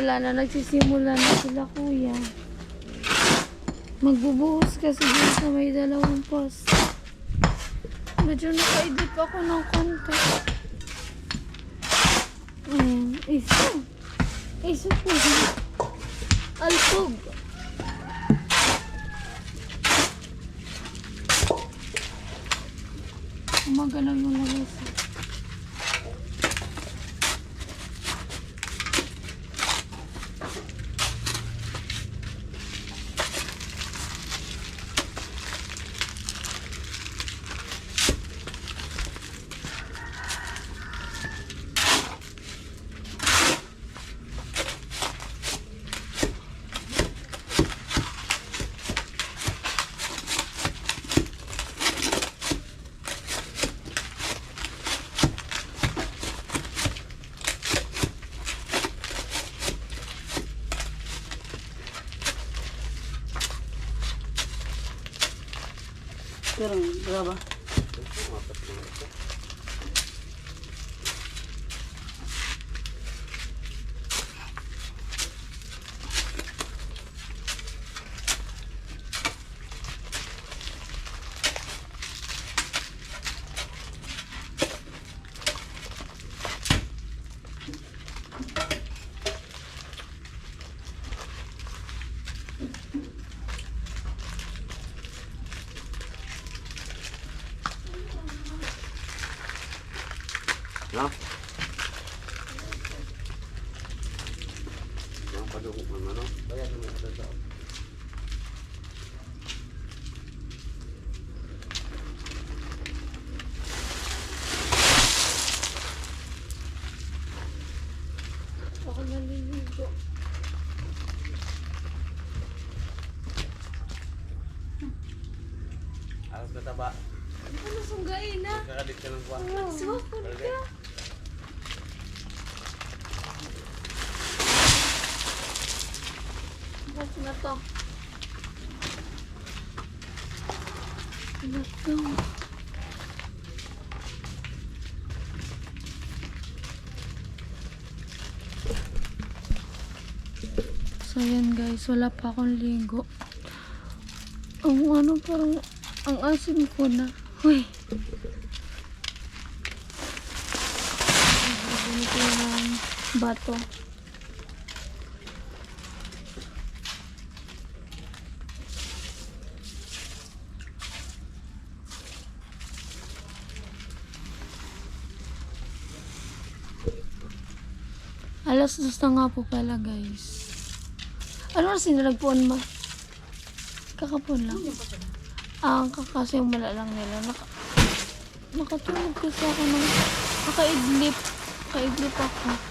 wala na. Nagsisimula na sila kuya. Magbubuhos kasi dun sa may dalawang post. Medyo nakaidip ako ng konti. Ayan. Isa. Isa po. Alpog. Umagalaw yung lamesa. Na to. Ano to? So yan guys, wala pa akong ligo. Ang ano parang ang asim ko na. Uy. Ganito yung bato. Alas dos na nga po pala guys. Ano na sinalagpuan mo? Kakapon lang. Ah, kasi yung malalang nila. Naka, nakatulog kasi ako ng nakaidlip. Nakaidlip ako.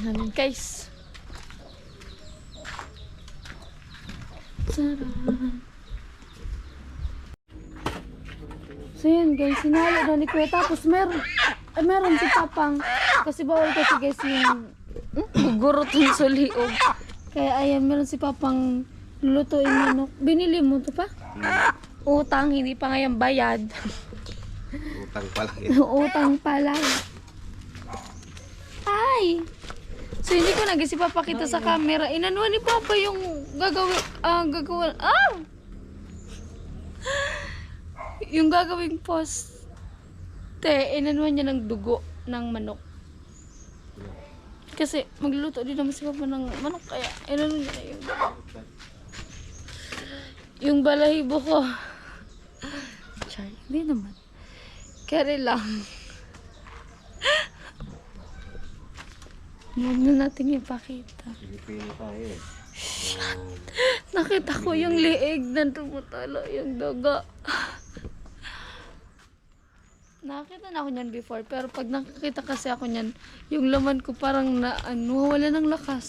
Namin guys. Sarap. So yan guys, sinalo na ni Kuya. Tapos meron, ay, meron si Papang. Kasi bawal kasi guys yung gurot yung suliog. Kaya ayan, meron si Papang lulutuin manok. Binili mo to pa? Utang, hindi pa ngayon bayad. Utang pa lang yan. Utang pa lang. Ay! So, hindi ko nag papakita sa camera. Inanuan ni Papa yung gagawin, ah, gagawin, ah! Yung gagawing poste, inanuan niya ng dugo ng manok. Kasi magluluto din naman si Papa ng manok kaya inano niya yung yung balahibo ko. Char, hindi naman. Carry lang. Huwag na natin ipakita. Pilipino tayo eh. Nakita ko yung liig na tumutalo yung dugo. Nakita na ako niyan before, pero pag nakakita kasi ako niyan, yung laman ko parang na, ano, wala ng lakas.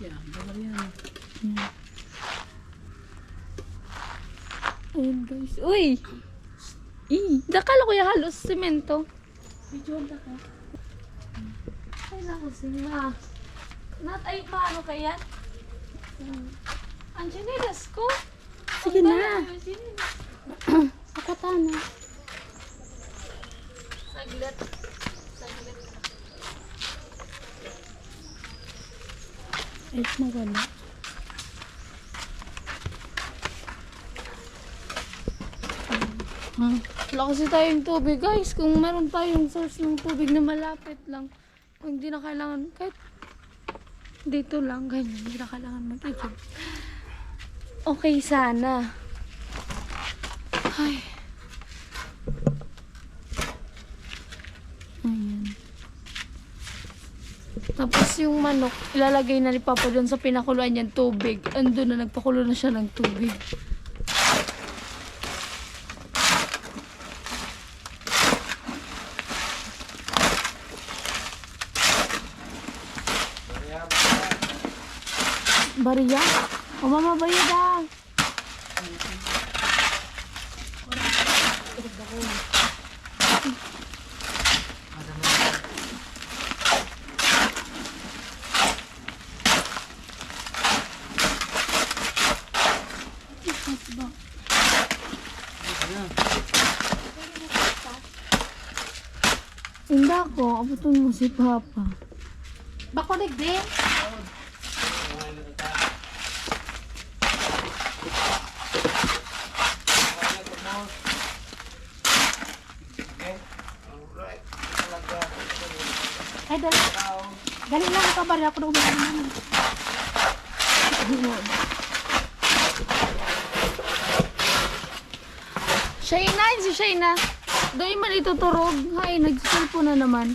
Yan, bawal yan. Ayun guys. Uy! Ih, nakala ko yung halos semento. Medyo ka. Ay, naku, sila. Nat, ay, paano kaya? Hmm. Ang chinelas ko. Sige Ang na. chinelas. Sakatana. Saglit. Saglit. Ay, nawala. Hmm. Wala kasi tayong tubig, guys. Kung meron tayong source ng tubig na malapit lang, hindi na kailangan, kahit dito lang, ganyan, hindi na kailangan mag-ikot. Okay sana. Ay. Ayan. Tapos yung manok, ilalagay na ni Papa doon sa pinakuluan niyan tubig. Andun na, nagpakulo na siya ng tubig. Bariya? O mama bayada. Hindi ako, abutin mo si Papa. Bako digdi. Dali lang ka bari ako na umaga naman. Shayna, yun si Shayna. Doon man ituturog. Hay, nagsisilpo na naman.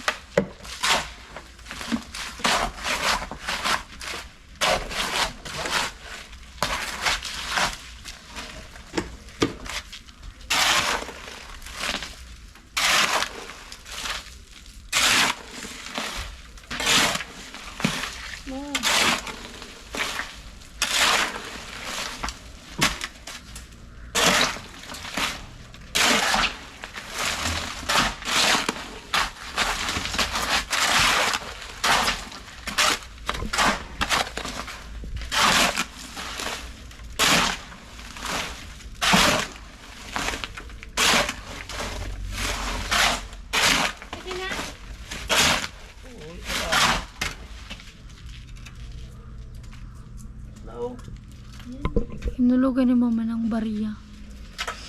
Hinulugan ni mama ng bariya.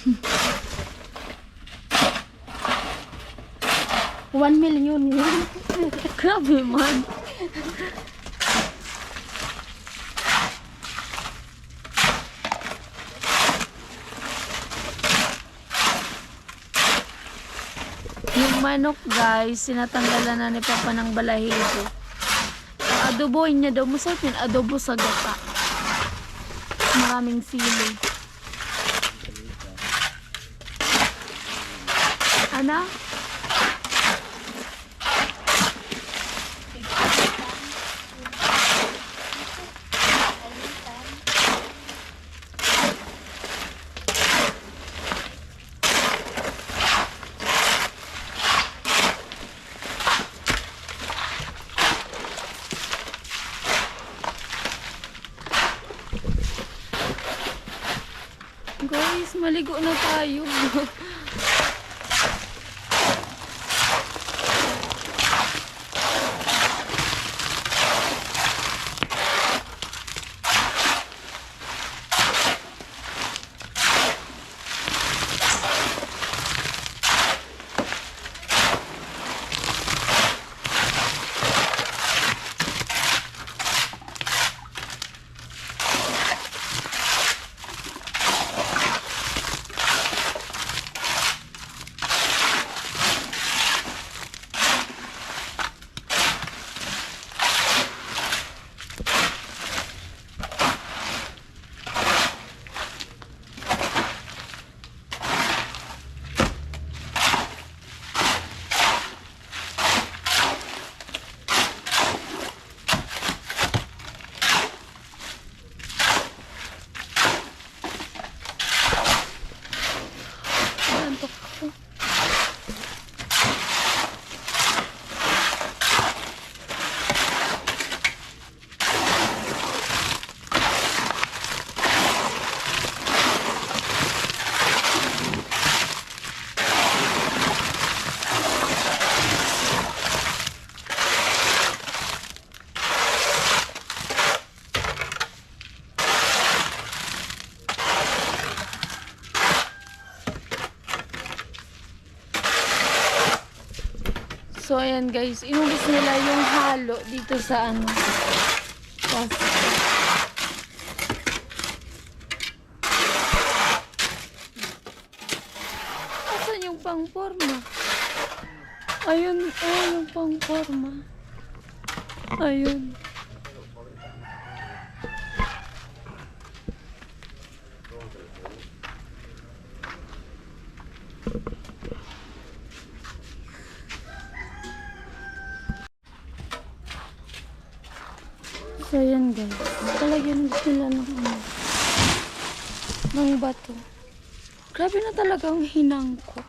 One million yun. Grabe man. Yung manok guys, sinatanggalan na ni Papa ng balahibo. Adoboin niya daw. Masarap yun, adobo sa gata. Maraming sili. Ano? Guys, maligo na tayo. So, ayan guys. Inulis nila yung halo dito sa ano. Plastic. Asan yung pang-forma? Ayun, oh, yung pang-forma. Ayun. So, ayan guys. Talagyan sila ng ano. Ng bato. Grabe na talaga ang hinang ko.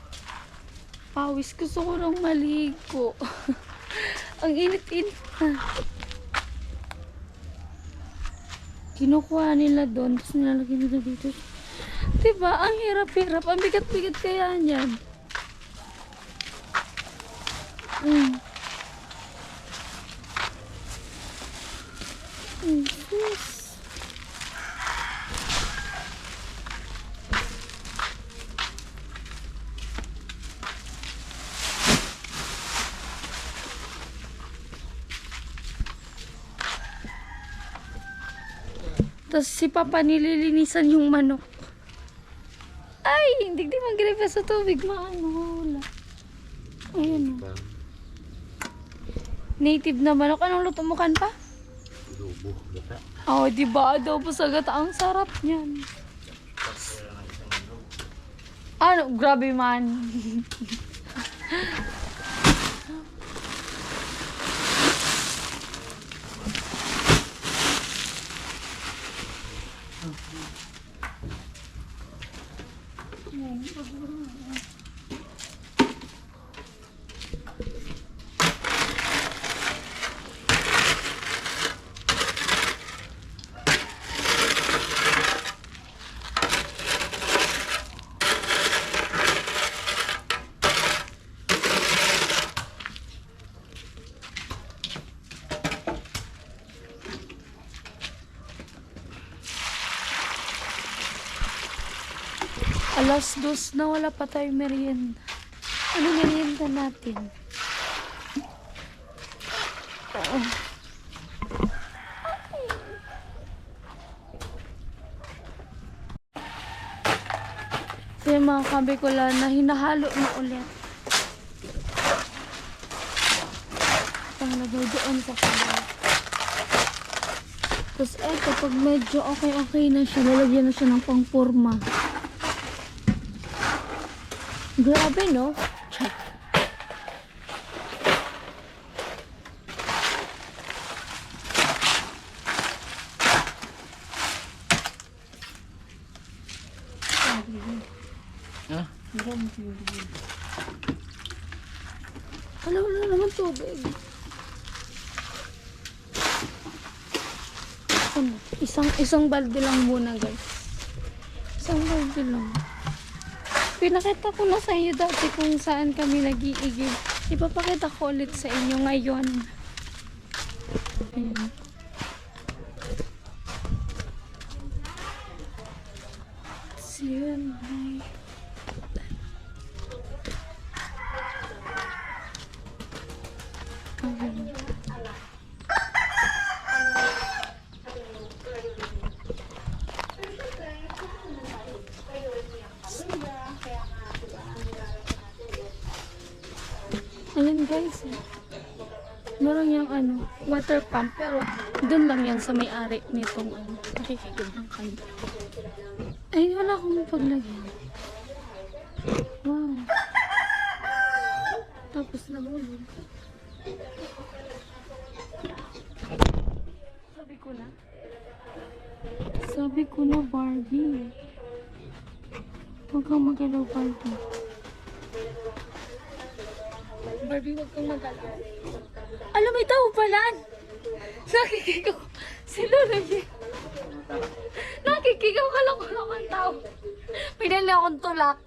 Pawis. Gusto ko nang maligo. ang init-init na. Kinukuha nila doon. Tapos nilalagyan nila dito. Diba? Ang hirap-hirap. Ang bigat-bigat kaya niyan. Mm, sus. Tapos si Papa nililinisan yung manok. Ay, hindi di mag sa tubig. Maano, wala. Ayun o. Native na manok. Anong luto mo kan pa? Lubo. Gata. Oh, di ba? Adobo sa gata. Ang sarap niyan. Ano? Grabe man. Alas dos na wala pa tayong merienda. Ano merienda natin? Oo. Yung mga kabe na hinahalo na ulit. Panglagay doon sa kabe. Tapos eh, kapag medyo okay-okay na siya, lalagyan na siya ng pangporma. Grabe, no? Check. Ah? Wala, wala naman tubig. Ano? Isang, isang balde lang muna, guys. Isang balde lang. Pinakita ko na sa inyo dati kung saan kami nag-iigib. Ipapakita ko ulit sa inyo ngayon. Ayan. Ayan guys. Meron yung ano, water pump. Pero dun lang yan sa may-ari nitong ano. Nakikigil ng kayo. Ay, wala akong mapaglagyan. Wow. Tapos nahulog. Sabi ko na. Sabi ko na Barbie. Huwag kang magalaw Barbie. Barbie, huwag kang mag-alala. Alam, may tao pala. Nakikigaw. Si Lola J. Nakikigaw ka lang ko naman tao. Pinali akong tulak.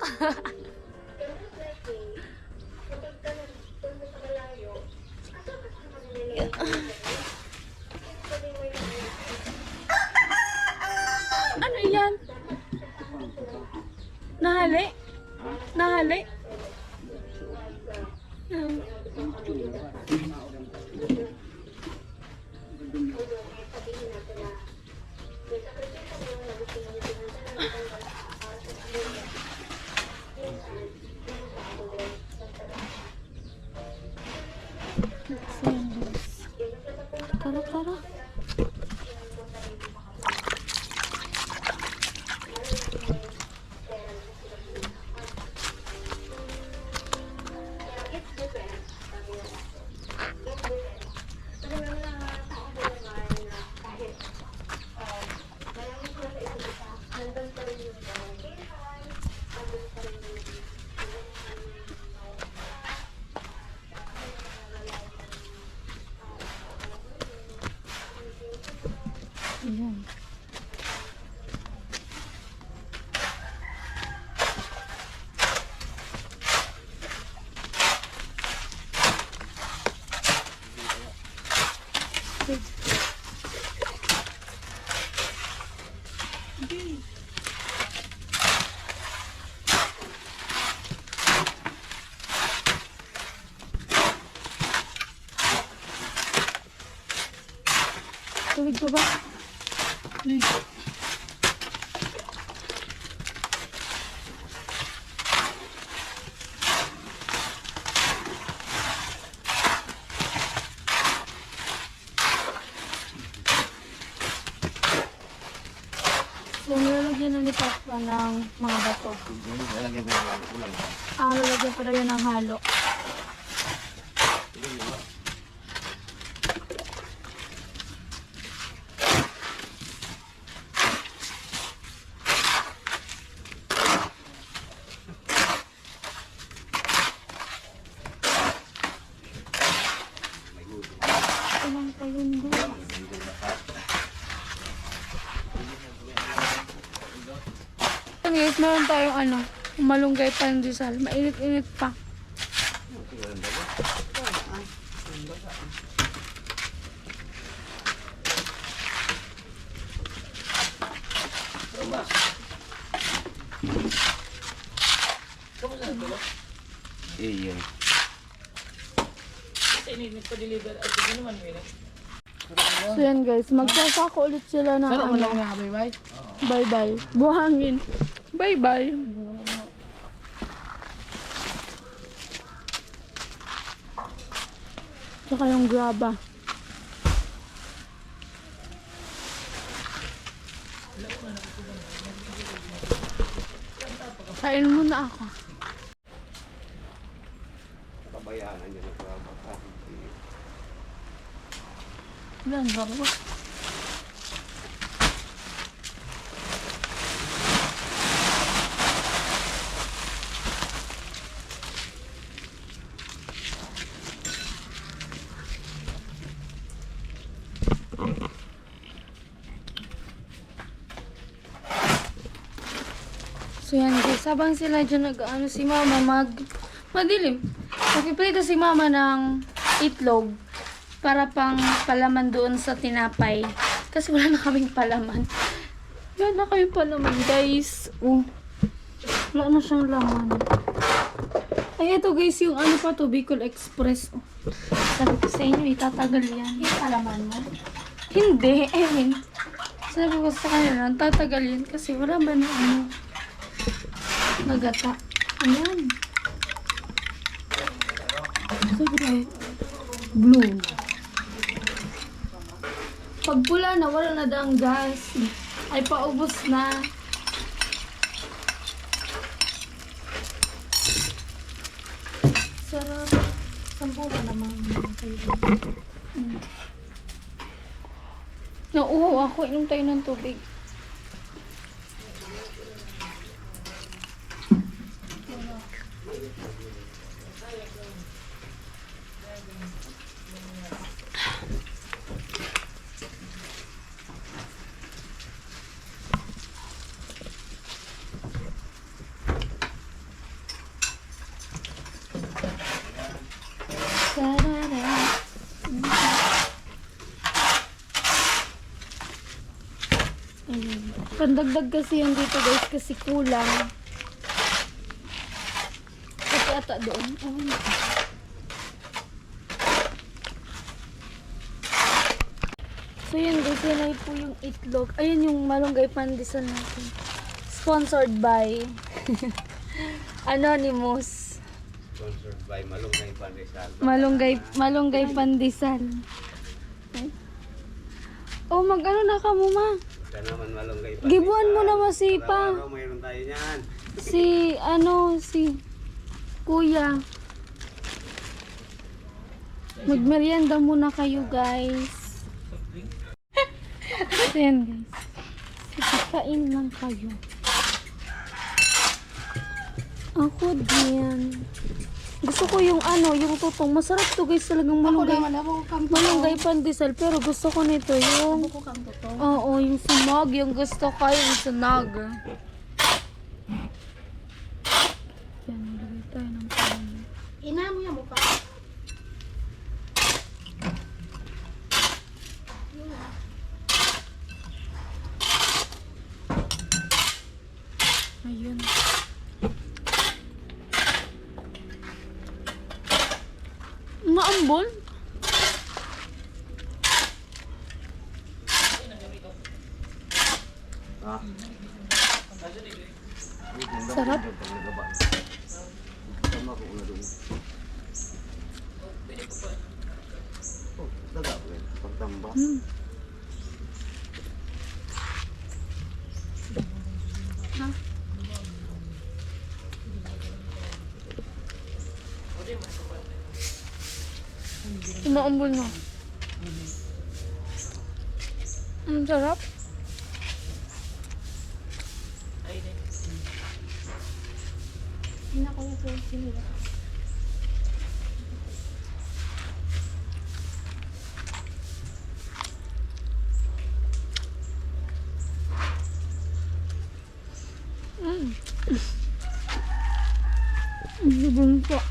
ano yan? Nahali? Nahali? Tubig pa ba? So, nilalagyan na ni Papa ng mga bato. Lalagyan ko ng ulam. Ah, lalagyan pa rin ng halo. Ilang tayo doon? Guys, meron tayong ano, malunggay pandesal. Mainit-init pa. Eh, yun. So yan guys, magsasako ulit sila ng ano. bye-bye. Bye bye. Buhangin. Bye bye. Tsaka yung graba. Kain muna ako. Pabayaan niya ng mga bata. Yan, graba. So habang sila dyan nag ano si mama mag madilim. Nagpiprito si mama ng itlog para pang palaman doon sa tinapay. Kasi wala na kaming palaman. Wala na kaming palaman guys. Oh. Wala na siyang laman. Ay, ito guys, yung ano pa to, Bicol Express. Oh. Sabi ko sa inyo, itatagal yan. Yung palaman mo. Hindi, I mean, sabi ko sa kanila, tatagal yan kasi wala ba na ano, nagata. Ayan. Ko, blue. Pag pula na, wala na daang gas. Ay, paubos na. Sarap. Sampo ba naman kayo? Mm. Nauuhaw ako, inom tayo ng tubig. Pandagdag kasi yan dito guys kasi kulang. Kasi ata doon. Oh, So yun guys, yan ay po yung itlog. Ayun yung malunggay pandesal natin. Sponsored by Anonymous. Sponsored by Malunggay Pandesal. Malunggay, malunggay pandesal. Oh, mag-ano na ka mo ma? Ika naman Malunggay Pandesal. Gibuan mo naman si pa. Araw-araw mayroon tayo niyan. Si, ano, si Kuya. Magmerienda muna kayo, guys. Ayan, guys. Sige, kain lang kayo. Ako din. Gusto ko yung ano, yung tutong. Masarap to guys talagang Ako malunggay. naman, ako kang Malunggay pandesal. Pero gusto ko nito yung... Ako kang. Oo, yung sunog. Yung gusto ko yung sunog. Yan, lagay tayo ng kanin. Ina mo yan mukha. Rumble Umaambol na. Ang sarap. Ina ko yung phone sinila. Mm. Ang lubong po.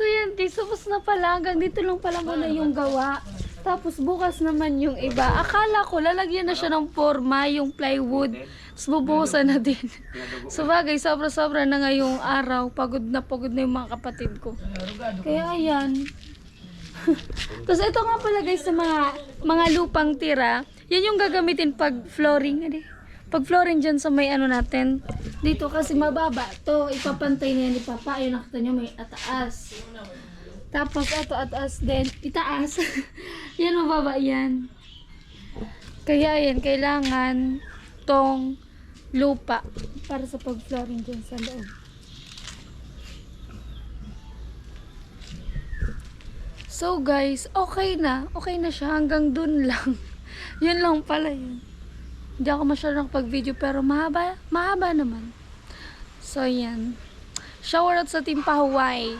So yan, di tapos na pala. Hanggang dito lang pala muna yung gawa. Tapos bukas naman yung iba. Akala ko lalagyan na siya ng forma, yung plywood. Tapos na din. so bagay, sobra-sobra na ngayong araw. Pagod na pagod na yung mga kapatid ko. Kaya ayan. Tapos ito nga pala guys sa mga mga lupang tira. Yan yung gagamitin pag flooring. Adi. Pag flooring dyan sa may ano natin. Dito kasi mababa. To ipapantay na yan ni Papa. Ayun nakita nyo may ataas. Tapos ito ataas din. Itaas. yan mababa yan. Kaya yan, kailangan tong lupa para sa pag-flooring dyan sa loob. So guys, okay na. Okay na siya. Hanggang dun lang. yun lang pala yun. Hindi ako masyadong pag-video pero mahaba, mahaba naman. So yan. Shower out sa Team Pahuway.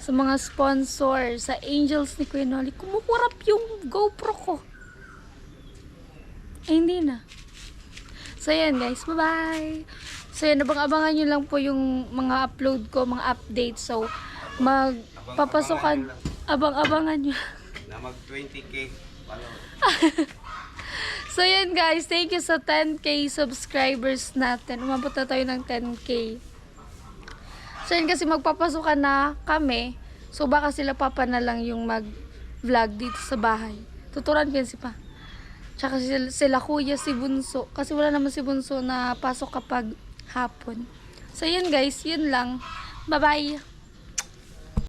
Sa mga sponsor. Sa Angels ni Kuya Noli. Kumukurap yung GoPro ko. Eh, hindi na. So yan guys. Bye-bye. So yan. Abang-abangan nyo lang po yung mga upload ko. Mga updates. So magpapasukan. Abang-abangan nyo. Na mag 20k follow. So yan guys, thank you sa 10k subscribers natin. Umabot na tayo ng 10k. So yan kasi magpapasukan na kami. So baka sila papa na lang yung mag-vlog dito sa bahay. Tuturan ko yan si pa. Tsaka sila, sila kuya, si Bunso. Kasi wala naman si Bunso na pasok kapag hapon. So yan guys, yun lang. Bye-bye!